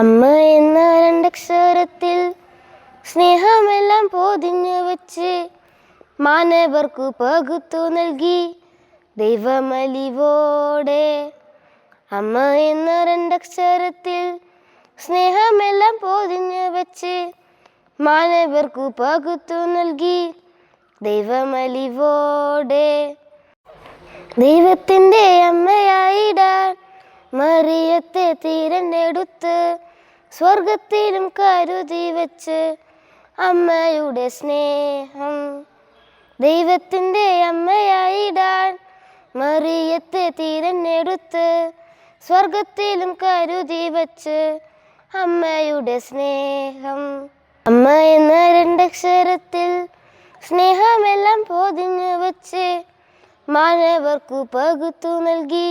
അമ്മ എന്ന രണ്ടക്ഷരത്തിൽ സ്നേഹമെല്ലാം പൊതിഞ്ഞു വച്ച് മാനവർക്കു പകുത്തു നൽകി ദൈവമലിവോടെ. അമ്മ എന്ന രണ്ടക്ഷരത്തിൽ സ്നേഹമെല്ലാം പൊതിഞ്ഞു വച്ച് മാനവർക്കു പകുത്തു നൽകി ദൈവമലിവോടെ. ദൈവത്തിന്റെ അമ്മയായിടാൻ മറിയത്തെ തിരഞ്ഞെടുത്ത് സ്വർഗത്തിലും കരുതി വെച്ച് അമ്മയുടെ സ്നേഹം ദൈവത്തിന്റെ അമ്മയായിടാൻ മറിയത്തെ തിരഞ്ഞെടുത്ത് സ്വർഗത്തിലും കരുതി വച്ച് അമ്മയുടെ സ്നേഹം. അമ്മ എന്ന രണ്ടക്ഷരത്തിൽ സ്നേഹമെല്ലാം പൊതിഞ്ഞു വച്ച് മാനവർക്കു പകുത്തു നൽകി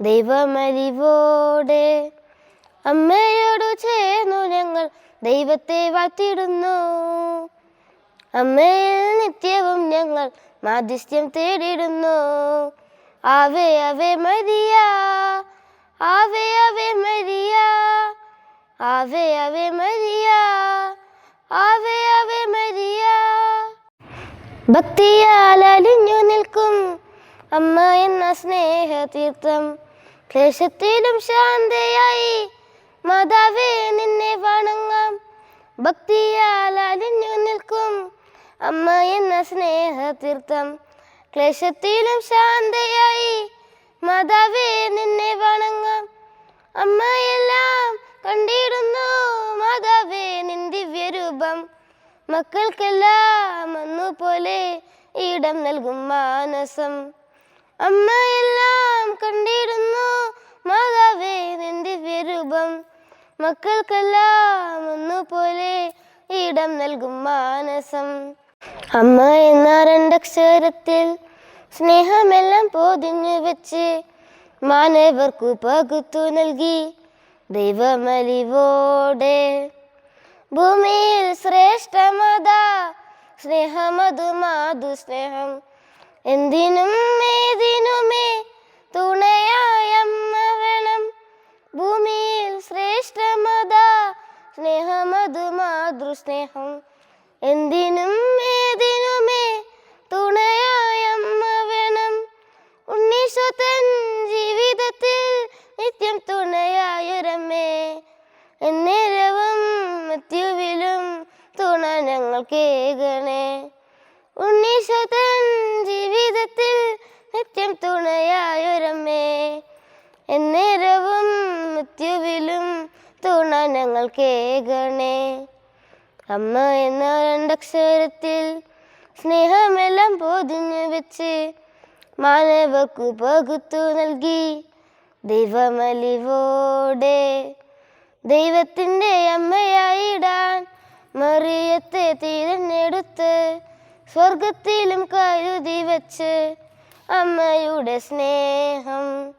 ദൈവമലിവോടെ അമ്മയോടു ചേർന്നു ഞങ്ങൾ ദൈവത്തെ വാഴ്ത്തിടുന്നു അമ്മയിൽ നിത്യവും ഞങ്ങൾ മാധ്യസ്ഥ്യം തേടിടുന്നു ave ave Maria. Ave ave Maria. Ave ave Maria. Ave ave Maria. ഭക്തിയാൽ അലിഞ്ഞു നിൽക്കും അമ്മ എന്ന സ്നേഹതീർത്ഥം. ക്ലേശത്തിലും ശാന്തയായി മാതാവേ നിന്നെ വണങ്ങാം. ഭക്തിയാൽ അലിഞ്ഞു നിൽക്കും. അമ്മ എന്ന സ്നേഹതീർത്ഥം ക്ലേശത്തിലും ശാന്തയായി. മാതാവേ നിന്നെ വണങ്ങാം. അമ്മയെല്ലാം കണ്ടിടുന്നു. മാതാവേ നിൻ ദിവ്യരൂപം മക്കൾക്കെല്ലാം ഒന്നുപോലെ ഇടം നൽകും മാനസം. അമ്മയെല്ലാം കണ്ടിടുന്നു മക്കൾക്കെല്ലാം ഒന്നുപോലെ ഇടം നൽകും മാനസം. അമ്മ എന്ന രണ്ടക്ഷരത്തിൽ സ്നേഹമെല്ലാം പൊതിഞ്ഞു വെച്ച് മാനവർക്കു പകുത്തു നൽകി ദൈവമലിവോടെ. ഭൂമിയിൽ ശ്രേഷ്ഠമത സ്നേഹമതു മാതു സ്നേഹം. എന്തിനും ഏതിനുമേ തുണയായ മാതൃ സ്നേഹം. എന്തിനും ഏതിനുമേ തുണയായ അമ്മ വേണം. ഉണ്ണീശോത്തൻ ജീവിതത്തിൽ നിത്യം തുണയായൊരമ്മേ. എന്നേരവും മത്യുവിലും തുണ ഞങ്ങൾ കേകണേ. ഉണ്ണീശോത്തൻ ജീവിതത്തിൽ നിത്യം തുണയായൊരമ്മേ. എന്നേരവും മത്യുവിലും തുണ ഞങ്ങൾക്കേകണേ അമ്മ എന്ന രണ്ടക്ഷരത്തിൽ സ്നേഹമെല്ലാം പൊതിഞ്ഞു വെച്ച് മാനവക്കു പകുത്തു നൽകി. ദൈവമലിവോടെ ദൈവത്തിന്റെ അമ്മയായിടാൻ മറിയത്തെ തിരഞ്ഞെടുത്ത് സ്വർഗത്തിലും കരുതി വച്ച് അമ്മയുടെ സ്നേഹം.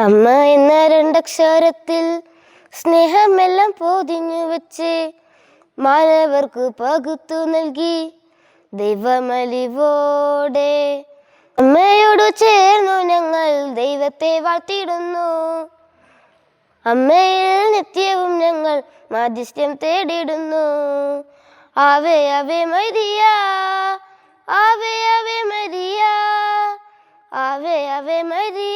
അമ്മ എന്ന രണ്ടക്ഷരത്തിൽ സ്നേഹമെല്ലാം പൊതിഞ്ഞു വെച്ച് മാനവർക്കു പകുത്തു നൽകി ദൈവമലിവോടെ. അമ്മയോട് ചേർന്നു ഞങ്ങൾ ദൈവത്തെ വാഴ്ത്തിയിടുന്നു. അമ്മയിൽ നിത്യവും ഞങ്ങൾ മാധ്യസ്ഥ്യം തേടിടുന്നു ave ave Maria. Ave ave Maria. Ave ave Maria.